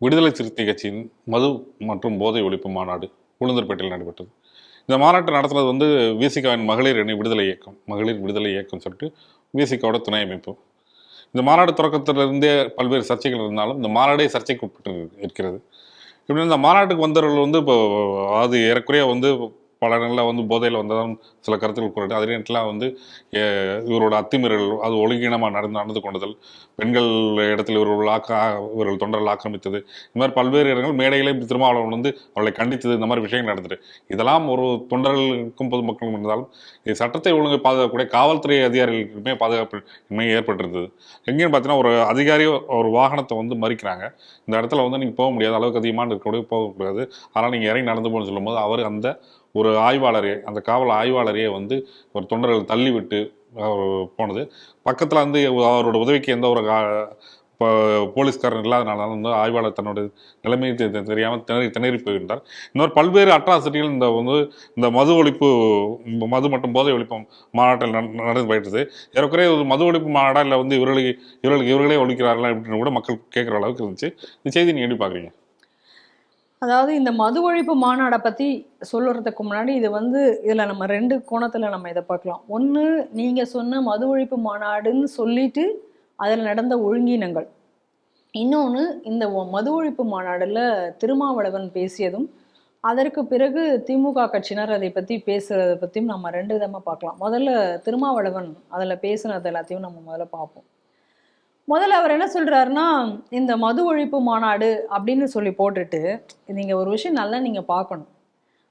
விடுதலை சிறுத்தை கட்சியின் மது மற்றும் போதை ஒழிப்பு மாநாடு உளுந்தர்பேட்டையில் நடைபெற்றது. இந்த மாநாட்டை நடத்துனது வந்து விசிகாவின் மகளிர் அணி விடுதலை இயக்கம் மகளிர் விடுதலை இயக்கம் சொல்லிட்டு விசிகாவோட துணை அமைப்பு. இந்த மாநாடு தொடக்கத்திலிருந்தே பல்வேறு சர்ச்சைகள் இருந்தாலும் இந்த மாநாடே சர்ச்சைக்கு உட்பட்டு இருக்கிறது. இப்படி இந்த மாநாட்டுக்கு வந்தவர்கள் வந்து இப்போ அது ஏறக்குறைய வந்து பல நாளில் வந்து போதையில் வந்ததும் சில கருத்துக்கள் கூறிட்டு அதே நேரத்தில் வந்து இவரோட அத்துமீறல் அது ஒழுங்கீனமாக நடந்து நடந்து கொண்டதல் பெண்கள் இடத்தில் இவர்கள் ஆக்க இவர்கள் தொண்டர்கள் ஆக்கிரமித்தது. இந்த மாதிரி பல்வேறு இடங்கள் மேடையிலே இப்படி திருமாவளவன் வந்து அவளை கண்டித்தது இந்த மாதிரி விஷயங்கள் நடந்துட்டு இதெல்லாம் ஒரு தொண்டர்களுக்கும் பொதுமக்களுக்கும் இருந்தாலும் இது சட்டத்தை ஒழுங்கு பாதுகாக்கக்கூடிய காவல்துறை அதிகாரிகளுக்குமே பாதுகாப்பு இன்மை ஏற்பட்டிருந்தது. எங்கேன்னு பார்த்தீங்கன்னா ஒரு அதிகாரி ஒரு வாகனத்தை வந்து மறிக்கிறாங்க. இந்த இடத்துல வந்து நீங்கள் போக முடியாது. அளவுக்கு அதிகமாக இருக்கக்கூடிய போகக்கூடாது அதனால் நீங்கள் இறங்கி நடந்து போகணும்னு சொல்லும்போது அவர் அந்த ஒரு ஆய்வாளரே அந்த காவல் ஆய்வாளரையே வந்து ஒரு தொண்டர்கள் தள்ளிவிட்டு போனது. பக்கத்தில் வந்து அவரோட உதவிக்கு எந்த ஒரு கா- இப்போ போலீஸ்காரன் இல்லாதனால வந்து ஆய்வாளர் தன்னோட நிலைமையை தெரியாமல் திணறி திணறி போகின்றார் இன்னொரு பல்வேறு அட்ராசிட்டிகள் இந்த வந்து இந்த மது ஒழிப்பு மது மற்றும் போதை ஒழிப்பு மாநாட்டில் நட- நடந்து போயிட்டது. ஏறக்குறைய ஒரு மது ஒழிப்பு மாநாடா இல்லை வந்து இவர்களுக்கு இவர்களுக்கு இவர்களே ஒழிக்கிறார்களா அப்படின்னு கூட மக்கள் கேட்குற அளவுக்கு இருந்துச்சு. இந்த செய்தி நீங்கள் எப்படி பார்க்குறீங்க அதாவது இந்த மது ஒழிப்பு மாநாடை பற்றி சொல்லுறதுக்கு முன்னாடி இது வந்து இதில் நம்ம ரெண்டு கோணத்தில் நம்ம இதை பார்க்கலாம். ஒன்று நீங்கள் சொன்ன மது ஒழிப்பு மாநாடுன்னு சொல்லிட்டு அதில் நடந்த ஒழுங்கினங்கள். இன்னொன்று இந்த மது ஒழிப்பு மாநாடில் திருமாவளவன் பேசியதும் அதற்கு பிறகு திமுக கட்சியினர் அதை பற்றி பேசுகிறத பற்றியும் நம்ம ரெண்டு விதமாக பார்க்கலாம். முதல்ல திருமாவளவன் அதில் பேசுனது எல்லாத்தையும் நம்ம முதல்ல பார்ப்போம். முதல்ல அவர் என்ன சொல்கிறாருன்னா இந்த மது ஒழிப்பு மாநாடு அப்படின்னு சொல்லி போட்டுட்டு நீங்கள் ஒரு விஷயம் நல்லா நீங்கள் பார்க்கணும்.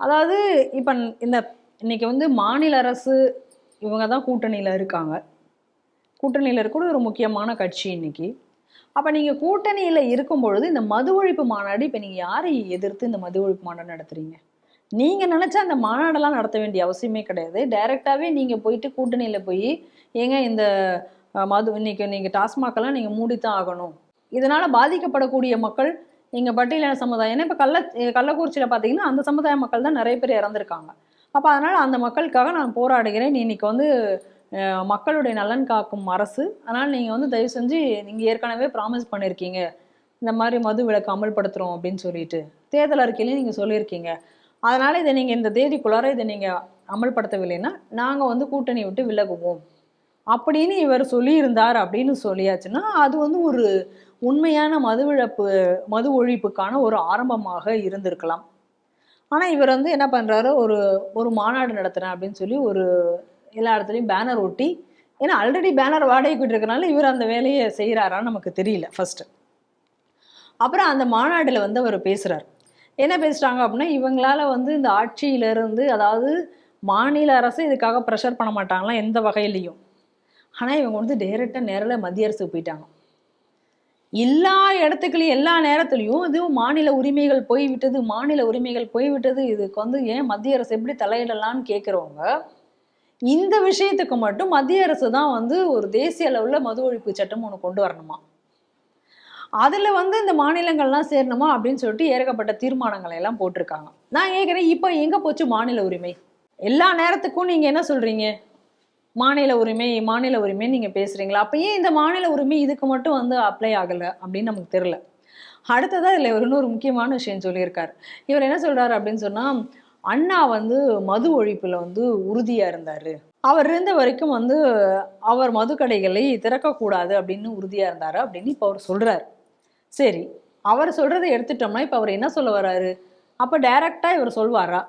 அதாவது இப்போ இந்த இன்னைக்கு வந்து மாநில அரசு இவங்க தான் கூட்டணியில் இருக்காங்க. கூட்டணியில் இருக்கிற ஒரு முக்கியமான கட்சி இன்னைக்கு. அப்போ நீங்கள் கூட்டணியில் இருக்கும் பொழுது இந்த மது ஒழிப்பு மாநாடு இப்போ நீங்கள் யாரை எதிர்த்து இந்த மது ஒழிப்பு மாநாடு நடத்துகிறீங்க நீங்கள் நினச்சா அந்த மாநாடெல்லாம் நடத்த வேண்டிய அவசியமே கிடையாது. டைரெக்டாகவே நீங்கள் போயிட்டு கூட்டணியில் போய் ஏங்க இந்த மது இன்னைக்கு நீங்கள் டாஸ்மாகெல்லாம் நீங்கள் மூடித்தான் ஆகணும். இதனால் பாதிக்கப்படக்கூடிய மக்கள் எங்கள் பட்டியலின சமுதாயம் ஏன்னா இப்போ கள்ள கள்ளக்குறிச்சியில் பார்த்தீங்கன்னா அந்த சமுதாய மக்கள் தான் நிறைய பேர் இறந்துருக்காங்க. அப்போ அதனால் அந்த மக்களுக்காக நான் போராடுகிறேன். இன்னைக்கு வந்து மக்களுடைய நலன் காக்கும் அரசு. அதனால் நீங்கள் வந்து தயவு செஞ்சு நீங்கள் ஏற்கனவே ப்ராமிஸ் பண்ணியிருக்கீங்க இந்த மாதிரி மது விலக்கு அமல்படுத்துகிறோம் அப்படின்னு சொல்லிட்டு. தேர்தல் அறிக்கையிலையும் நீங்கள் சொல்லியிருக்கீங்க அதனால் இதை நீங்கள் இந்த தேதிக்குள்ளார இதை நீங்கள் அமல்படுத்தவில்லைன்னா நாங்கள் வந்து கூட்டணி விட்டு விலகுவோம். அப்படின்னு இவர் சொல்லியிருந்தார் அப்படின்னு சொல்லியாச்சுன்னா அது வந்து ஒரு உண்மையான மதுவிழப்பு மது ஒழிப்புக்கான ஒரு ஆரம்பமாக இருந்திருக்கலாம். ஆனால் இவர் வந்து என்ன பண்ணுறாரு ஒரு ஒரு மாநாடு நடத்துகிறேன் அப்படின்னு சொல்லி ஒரு எல்லா இடத்துலையும் பேனர் ஒட்டி ஏன்னா ஆல்ரெடி பேனர் வாடகைக்கு விட்டுருக்கனால இவர் அந்த வேலையை செய்கிறாரான்னு நமக்கு தெரியல ஃபஸ்ட்டு அப்புறம் அந்த மாநாட்டில் வந்து அவர் பேசுகிறார் என்ன பேசுகிறாங்க அப்படின்னா இவங்களால வந்து இந்த ஆட்சியிலிருந்து அதாவது மாநில அரசு இதுக்காக ப்ரெஷர் பண்ண மாட்டாங்களாம் எந்த வகையிலையும். ஆனால் இவங்க வந்து டைரெக்டாக நேரில் மத்திய அரசுக்கு போயிட்டாங்க. எல்லா இடத்துக்குலையும் எல்லா நேரத்துலையும் இதுவும் மாநில உரிமைகள் போய்விட்டது மாநில உரிமைகள் போய்விட்டது. இதுக்கு வந்து ஏன் மத்திய அரசு எப்படி தலையிடலான்னு கேட்குறவங்க இந்த விஷயத்துக்கு மட்டும் மத்திய அரசு தான் வந்து ஒரு தேசிய அளவில் மது ஒழிப்பு சட்டம் ஒன்று கொண்டு வரணுமா? அதில் வந்து இந்த மாநிலங்கள்லாம் சேரணுமா அப்படின்னு சொல்லிட்டு ஏற்கப்பட்ட தீர்மானங்களை எல்லாம் போட்டிருக்காங்க. நான் கேட்குறேன் இப்போ எங்கே போச்சு மாநில உரிமை? எல்லா நேரத்துக்கும் நீங்கள் என்ன சொல்கிறீங்க மாநில உரிமை மாநில உரிமை நீங்கள் பேசுகிறீங்களா அப்போ ஏன் இந்த மாநில உரிமை இதுக்கு மட்டும் வந்து அப்ளை ஆகலை அப்படின்னு நமக்கு தெரில அடுத்ததாக இதில் இவர் இன்னொரு முக்கியமான விஷயம் சொல்லியிருக்கார். இவர் என்ன சொல்கிறாரு அப்படின்னு சொன்னால் அண்ணா வந்து மது ஒழிப்பில் வந்து உறுதியாக இருந்தார். அவர் இருந்த வரைக்கும் வந்து அவர் மது கடைகளை திறக்கக்கூடாது அப்படின்னு உறுதியாக இருந்தார் அப்படின்னு இப்போ அவர் சொல்கிறார் சரி அவர் சொல்கிறத எடுத்துட்டோம்னா இப்போ அவர் என்ன சொல்ல வர்றாரு அப்போ டைரக்டாக இவர் சொல்வாரா?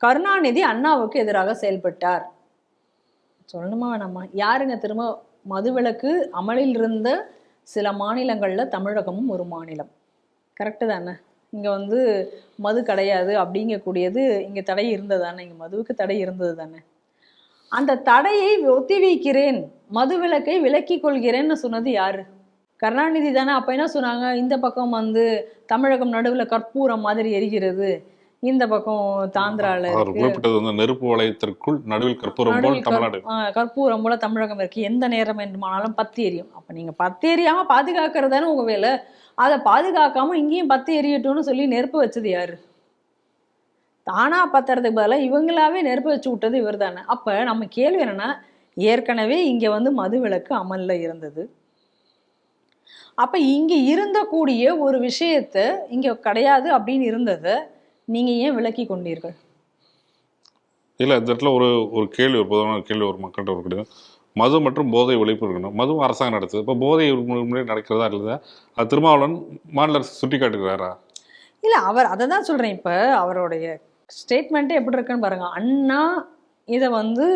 கருணாநிதி அண்ணாவுக்கு எதிராக செயல்பட்டார். சொல்லணுமா வேணாமா? யாருங்க திரும்ப மதுவிலக்கு அமலில் இருந்த சில மாநிலங்களில் தமிழகமும் ஒரு மாநிலம். கரெக்டு தானே? இங்கே வந்து மது கிடையாது அப்படிங்கக்கூடியது இங்கே தடை இருந்தது தானே இங்கே மதுவுக்கு தடை இருந்தது தானே? அந்த தடையை ஒத்திவைக்கிறேன் மது விளக்கை விலக்கிக் கொள்கிறேன்னு சொன்னது யாரு? கருணாநிதி தானே. அப்போ என்ன சொன்னாங்க? இந்த பக்கம் வந்து தமிழகம் நடுவில் கற்பூரம் மாதிரி எரிகிறது. இந்த பக்கம் தாந்திரால அவர் குறிப்பிட்டது வந்து நெருப்பு வளையத்திற்குள் நடுவில் கற்பூரம் போல் தமிழ்நாடு. கற்பூரம் போல தமிழகம் இருக்கு. எந்த நேரம் வேண்டுமானாலும் பத்து எரியும் அப்ப நீங்க பத்து எரியாம பாதுகாக்கிறது தானே உங்க வேலை. அதை பாதுகாக்காம இங்கேயும் பத்து எரியட்டும்னு சொல்லி நெருப்பு வச்சது யாரு? தானா பத்துறதுக்கு பதிலாக இவங்களாவே நெருப்பு வச்சு விட்டது இவர் தானே அப்ப நம்ம கேள்வி என்னன்னா ஏற்கனவே இங்க வந்து மது விலக்கு அமல்ல இருந்தது. அப்ப இங்க இருந்தக்கூடிய ஒரு விஷயத்த இங்க கிடையாது அப்படின்னு இருந்ததை. நீங்க ஏன் விலக்கி கொண்டீர்கள்? இல்லை இந்த இடத்துல ஒரு ஒரு கேள்வி ஒரு பொதுவான கேள்வி ஒரு மக்கள்கிட்ட ஒரு கிடையாது மது மற்றும் போதை ஒழிப்பு இருக்கணும். மதுவும் அரசாங்கம் நடத்துது. இப்போ போதை முன்னாடி நடக்கிறதா இல்லைதா அது திருமாவளவன் மாநில அரசு சுட்டி காட்டுகிறாரா? இல்ல அவர் அதை தான் சொல்றேன். இப்ப அவருடைய ஸ்டேட்மெண்ட்டே எப்படி இருக்குன்னு பாருங்க. அண்ணா இதை வந்து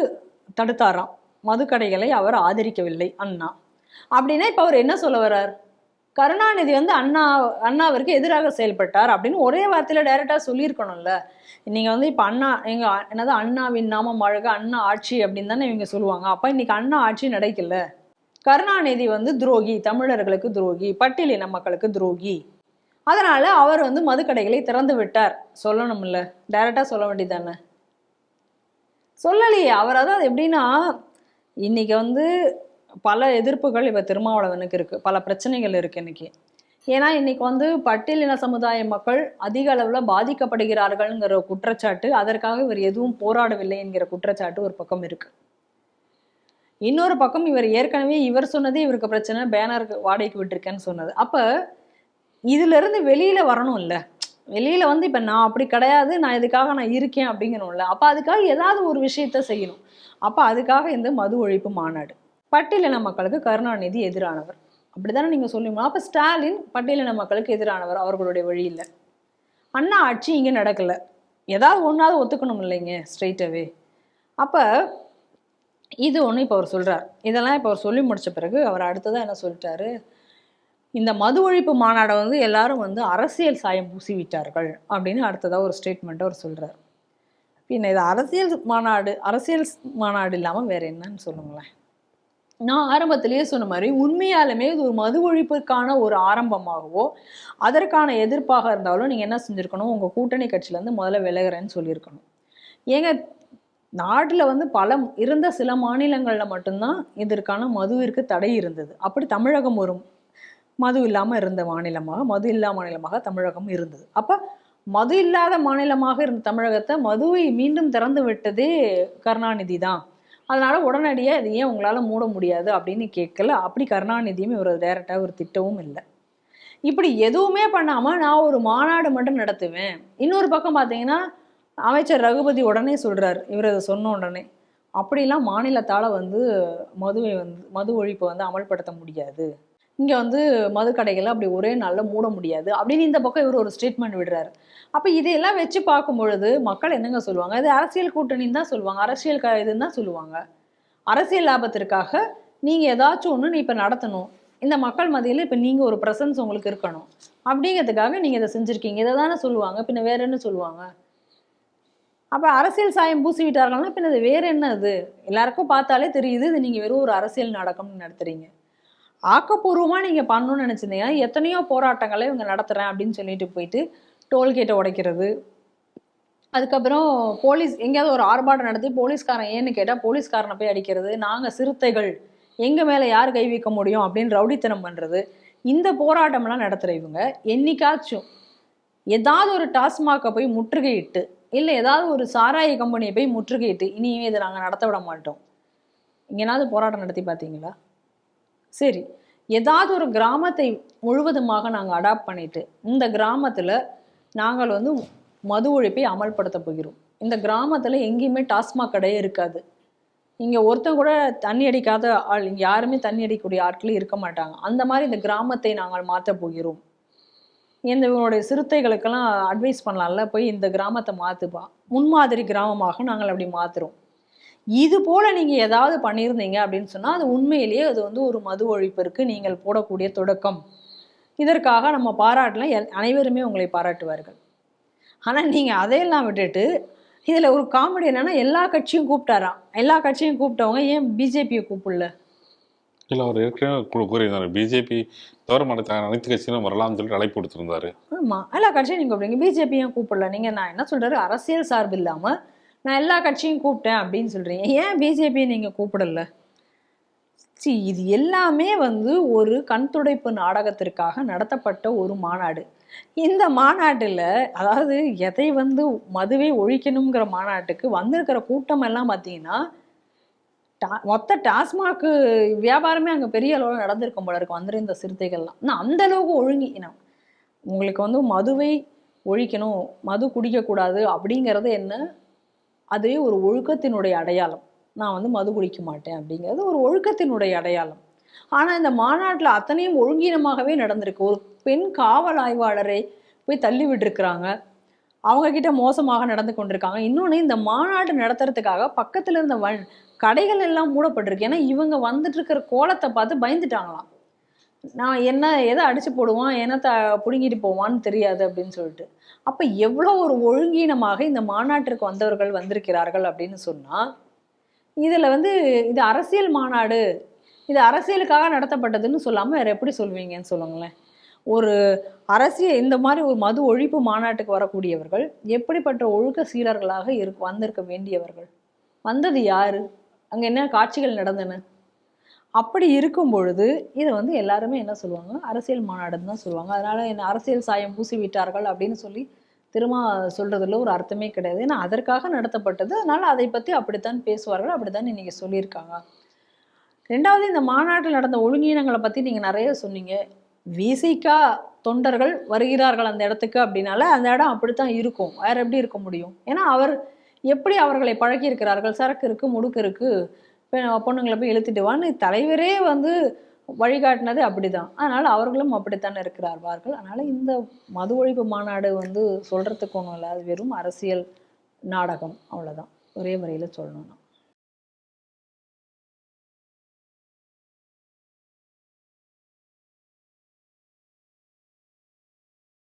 தடுத்தாராம். மதுக்கடைகளை அவர் ஆதரிக்கவில்லை அண்ணா. அப்படின்னா இப்ப அவர் என்ன சொல்ல வர்றார்? கருணாநிதி வந்து அண்ணா அண்ணாவிற்கு எதிராக செயல்பட்டார் அப்படின்னு ஒரே வார்த்தையில டைரக்டா சொல்லியிருக்கணும்ல. நீங்க வந்து இப்ப அண்ணா எங்க என்னது அண்ணாவின் நாமம் அழகு அண்ணா ஆட்சி அப்படின்னு தானே இவங்க சொல்லுவாங்க. அப்ப இன்னைக்கு அண்ணா ஆட்சி நடக்கல. கருணாநிதி வந்து துரோகி தமிழர்களுக்கு துரோகி பட்டியலின மக்களுக்கு துரோகி. அதனால அவர் வந்து மதுக்கடைகளை திறந்து விட்டார். சொல்லணும்ல. டைரக்டா சொல்ல வேண்டியதானே சொல்லலையே அவர் அதாவது எப்படின்னா இன்னைக்கு வந்து பல எதிர்ப்புகள் இவ திருமாவளவனுக்கு இருக்கு. பல பிரச்சனைகள் இருக்கு இன்னைக்கு. ஏன்னா இன்னைக்கு வந்து பட்டியலின சமுதாய மக்கள் அதிக அளவுல பாதிக்கப்படுகிறார்கள்ங்கிற குற்றச்சாட்டு அதற்காக இவர் எதுவும் போராடவில்லை என்கிற குற்றச்சாட்டு ஒரு பக்கம் இருக்கு. இன்னொரு பக்கம் இவர் ஏற்கனவே இவர் சொன்னதே இவருக்கு பிரச்சனை பேனர் வாடகைக்கு விட்டிருக்கேன்னு சொன்னது. அப்ப இதுல இருந்து வெளியில வரணும் இல்ல வெளியில வந்து இப்ப நான் அப்படி கிடையாது நான் இதுக்காக நான் இருக்கேன் அப்படிங்கணும்ல. அப்ப அதுக்காக ஏதாவது ஒரு விஷயத்த செய்யணும். அப்ப அதுக்காக இந்த மது ஒழிப்பு மாநாடு. பட்டியலின மக்களுக்கு கருணாநிதி எதிரானவர். அப்படித்தானே நீங்க சொல்லுவீங்க? அப்ப ஸ்டாலின் பட்டியலின மக்களுக்கு எதிரானவர் அவர்களுடைய வழியில். அண்ணா ஆட்சி இங்க நடக்கல. ஏதாவது ஒன்றாவது ஒத்துக்கணும் இல்லைங்க ஸ்ட்ரெயிட்டாவே அப்போ இது ஒன்று இப்போ அவர் சொல்கிறார் இதெல்லாம் இப்போ அவர் சொல்லி முடித்த பிறகு அவர் அடுத்ததாக என்ன சொல்லிட்டாரு? இந்த மது ஒழிப்பு மாநாடை வந்து எல்லாரும் வந்து அரசியல் சாயம் பூசி விட்டார்கள் அப்படின்னு அடுத்ததாக ஒரு ஸ்டேட்மெண்ட் அவர் சொல்கிறார் பின்ன இது அரசியல் மாநாடு அரசியல் மாநாடு இல்லாமல் வேறு என்னன்னு சொல்லுங்களேன். நான் ஆரம்பத்திலேயே சொன்ன மாதிரி உண்மையாலுமே இது ஒரு மது ஒழிப்புக்கான ஒரு ஆரம்பமாகவோ அதற்கான எதிர்ப்பாக இருந்தாலும் நீங்கள் என்ன செஞ்சுருக்கணும்? உங்கள் கூட்டணி கட்சியிலேருந்து முதல்ல விலகுறேன்னு சொல்லியிருக்கணும். ஏங்க நாட்டில் வந்து பல இருந்த சில மாநிலங்களில் மட்டும்தான் இதற்கான மதுவிற்கு தடை இருந்தது. அப்படி தமிழகம் ஒரு மது இல்லாமல் இருந்த மாநிலமாக மது இல்லா மாநிலமாக தமிழகம் இருந்தது. அப்போ மது இல்லாத மாநிலமாக இருந்த தமிழகத்தை மதுவை மீண்டும் திறந்து விட்டதே கருணாநிதி தான். அதனால உடனடியாக இது ஏன் உங்களால் மூட முடியாது அப்படின்னு கேட்கல. அப்படி கருணாநிதியும் இவர் டேரெக்டாக ஒரு திட்டவும் இல்லை. இப்படி எதுவுமே பண்ணாமல் நான் ஒரு மாநாடு மட்டும் நடத்துவேன். இன்னொரு பக்கம் பார்த்தீங்கன்னா அமைச்சர் ரகுபதி உடனே சொல்கிறார் இவர் அதை சொன்ன உடனே. அப்படிலாம் மாநிலத்தால் வந்து மதுவை வந்து மது ஒழிப்பை வந்து அமல்படுத்த முடியாது. இங்கே வந்து மது அப்படி ஒரே நாளில் மூட முடியாது அப்படின்னு இந்த பக்கம் இவர் ஒரு ஸ்டேட்மெண்ட் விடுறாரு. அப்போ இதையெல்லாம் வச்சு பார்க்கும் பொழுது மக்கள் என்னங்க சொல்லுவாங்க? இது அரசியல் கூட்டணின்னு தான் சொல்லுவாங்க. அரசியல் க இதுன்னு தான் சொல்லுவாங்க. அரசியல் லாபத்திற்காக நீங்கள் ஏதாச்சும் ஒன்று நீ இப்போ நடத்தணும். இந்த மக்கள் மத்தியில் இப்போ நீங்கள் ஒரு ப்ரெசன்ஸ் உங்களுக்கு இருக்கணும். அப்படிங்கிறதுக்காக நீங்கள் இதை செஞ்சுருக்கீங்க. இதை தானே சொல்லுவாங்க. பின்ன வேற என்ன சொல்லுவாங்க? அப்போ அரசியல் சாயம் பூசி விட்டார்கள்னா பின்ன இது வேற என்ன அது? எல்லாருக்கும் பார்த்தாலே தெரியுது இது நீங்கள் வெறும் ஒரு அரசியல் நாடகம்னு நடத்துறீங்க. ஆக்கப்பூர்வமாக நீங்கள் பண்ணணும்னு நினச்சிருந்தீங்கன்னா எத்தனையோ போராட்டங்களை இவங்க நடத்துகிறேன் அப்படின்னு சொல்லிட்டு போயிட்டு டோல்கேட்டை உடைக்கிறது. அதுக்கப்புறம் போலீஸ் எங்கேயாவது ஒரு ஆர்ப்பாட்டம் நடத்தி போலீஸ்காரன் ஏன்னு கேட்டால் போலீஸ்காரனை போய் அடிக்கிறது நாங்கள் சிறுத்தைகள் எங்கள் மேலே யார் கை வைக்க முடியும் அப்படின்னு ரவுடித்தனம் பண்ணுறது இந்த போராட்டம்லாம் நடத்துகிற இவங்க என்னைக்காச்சும் ஏதாவது ஒரு டாஸ்மாகை போய் முற்றுகையிட்டு இல்லை ஏதாவது ஒரு சாராய கம்பெனியை போய் முற்றுகையிட்டு இனியுமே இதை நாங்கள் நடத்த விட மாட்டோம். இங்கேனாவது போராட்டம் நடத்தி பார்த்தீங்களா? சரி. ஏதாவது ஒரு கிராமத்தை முழுவதுமாக நாங்கள் அடாப்ட் பண்ணிட்டு இந்த கிராமத்தில் நாங்கள் வந்து மது ஒழிப்பை அமல்படுத்த போகிறோம். இந்த கிராமத்தில் எங்கேயுமே டாஸ்மாக் கடையே இருக்காது. இங்கே ஒருத்தன் கூட தண்ணி அடிக்காத ஆள் இங்கே யாருமே தண்ணி அடிக்கக்கூடிய ஆட்களும் இருக்க மாட்டாங்க. அந்த மாதிரி இந்த கிராமத்தை நாங்கள் மாற்ற போகிறோம். இந்த இவங்களுடைய சிறுத்தைகளுக்கெல்லாம் அட்வைஸ் பண்ணலாம்ல போய் இந்த கிராமத்தை மாற்றுப்பா முன்மாதிரி கிராமமாக நாங்கள் அப்படி மாற்றுறோம் இது போல நீங்கள் ஏதாவது பண்ணியிருந்தீங்க அப்படின்னு சொன்னால் அது உண்மையிலேயே அது வந்து ஒரு மது ஒழிப்பிற்கு நீங்கள் போடக்கூடிய தொடக்கம். இதற்காக நம்ம பாராட்டலாம் அனைவருமே உங்களை பாராட்டுவார்கள். ஆனால் நீங்கள் அதையெல்லாம் விட்டுட்டு இதில் ஒரு காமெடி என்னன்னா எல்லா கட்சியும் கூப்பிட்டாராம் எல்லா கட்சியும் கூப்பிட்டவங்க ஏன் பிஜேபியை கூப்பிடல? இல்லை அவர் ஏற்கனவே கூறியிருந்தாரு. பிஜேபி தவிர மற்ற அனைத்து கட்சியிலும் வரலாம்னு சொல்லிட்டு அழைப்பு கொடுத்திருந்தாரு ஆமாம் எல்லா கட்சியும் நீங்கள் கூப்பிடுங்க பிஜேபி ஏன் கூப்பிடல? நீங்கள் நான் என்ன சொல்கிறாரு அரசியல் சார்பு இல்லாமல் நான் எல்லா கட்சியும் கூப்பிட்டேன் அப்படின்னு சொல்கிறீங்க ஏன் பிஜேபியை நீங்கள் கூப்பிடல? சி இது எல்லாமே வந்து ஒரு கண் துடைப்பு நாடகத்திற்காக நடத்தப்பட்ட ஒரு மாநாடு. இந்த மாநாட்டில் அதாவது எதை வந்து மதுவை ஒழிக்கணுங்கிற மாநாட்டுக்கு வந்திருக்கிற கூட்டம் எல்லாம் பார்த்தீங்கன்னா டா- மொத்த டாஸ்மாக் வியாபாரமே அங்கே பெரிய அளவில் நடந்திருக்கும் போல இருக்கும் வந்திருந்த சிறுத்தைகள்லாம். ஆனால் அந்த அளவுக்கு ஒழுங்கி உங்களுக்கு வந்து மதுவை ஒழிக்கணும் மது குடிக்கக்கூடாது அப்படிங்கிறது என்ன? அதுவே ஒரு ஒழுக்கத்தினுடைய அடையாளம். நான் வந்து மது குடிக்க மாட்டேன் அப்படிங்கிறது ஒரு ஒழுக்கத்தினுடைய அடையாளம். ஆனால் இந்த மாநாட்டில் அத்தனையும் ஒழுங்கீனமாகவே நடந்திருக்கு. ஒரு பெண் காவல் ஆய்வாளரை போய் தள்ளி விட்டுருக்குறாங்க. அவங்க கிட்ட மோசமாக நடந்து கொண்டிருக்காங்க. இன்னொன்று இந்த மாநாடு நடத்துறதுக்காக பக்கத்தில் இருந்த வ கடைகள் எல்லாம் மூடப்பட்டிருக்கு. ஏன்னா இவங்க வந்துட்டு இருக்கிற கோலத்தை பார்த்து பயந்துட்டாங்களாம். நான் என்ன எதை அடிச்சு போடுவான் என்னத்தை பிடுங்கிட்டு போவான்னு தெரியாது அப்படின்னு சொல்லிட்டு. அப்போ எவ்வளோ ஒரு ஒழுங்கீனமாக இந்த மாநாட்டிற்கு வந்தவர்கள் வந்திருக்கிறார்கள் அப்படின்னு சொன்னால் இதில் வந்து இது அரசியல் மாநாடு இது அரசியலுக்காக நடத்தப்பட்டதுன்னு சொல்லாமல் வேறு எப்படி சொல்வீங்கன்னு சொல்லுங்களேன். ஒரு அரசியல் இந்த மாதிரி ஒரு மது ஒழிப்பு மாநாட்டுக்கு வரக்கூடியவர்கள் எப்படிப்பட்ட ஒழுக்க சீலர்களாக இரு வந்திருக்க வேண்டியவர்கள்? வந்தது யாரு? அங்கே என்ன காட்சிகள் நடந்தன? அப்படி இருக்கும் பொழுது இதை வந்து எல்லாருமே என்ன சொல்லுவாங்க அரசியல் மாநாடுன்னு தான் சொல்லுவாங்க. அதனால என்ன அரசியல் சாயம் பூசி விட்டார்கள் அப்படின்னு சொல்லி திரும்ப சொல்றதுல ஒரு அர்த்தமே கிடையாது. ஏன்னா அதற்காக நடத்தப்பட்டது. அதனால அதை பற்றி அப்படித்தான் பேசுவார்கள் அப்படித்தான் இன்னைக்கு சொல்லியிருக்காங்க. ரெண்டாவது இந்த மாநாட்டில் நடந்த ஒழுங்கீனங்களை பற்றி நீங்கள் நிறைய சொன்னீங்க. விசிகா தொண்டர்கள் வருகிறார்கள் அந்த இடத்துக்கு அப்படின்னால அந்த இடம் அப்படித்தான் இருக்கும். வேற எப்படி இருக்க முடியும்? ஏன்னா அவர் எப்படி அவர்களை பழக்கியிருக்கிறார்கள் சரக்கு இருக்கு முடுக்கு இருக்கு. பொண்ணுங்களை போய் இழுத்துட்டு வான்னு தலைவரே வந்து வழிகாட்டினது அப்படிதான். அதனால அவர்களும் அப்படித்தான் இருக்கிறார்கள். அதனால இந்த மது ஒழிப்பு மாநாடு வந்து சொல்றதுக்கு ஒன்றும் இல்லை. அது வெறும் அரசியல் நாடகம். அவ்வளவுதான். ஒரே முறையில் சொல்லணும்னா.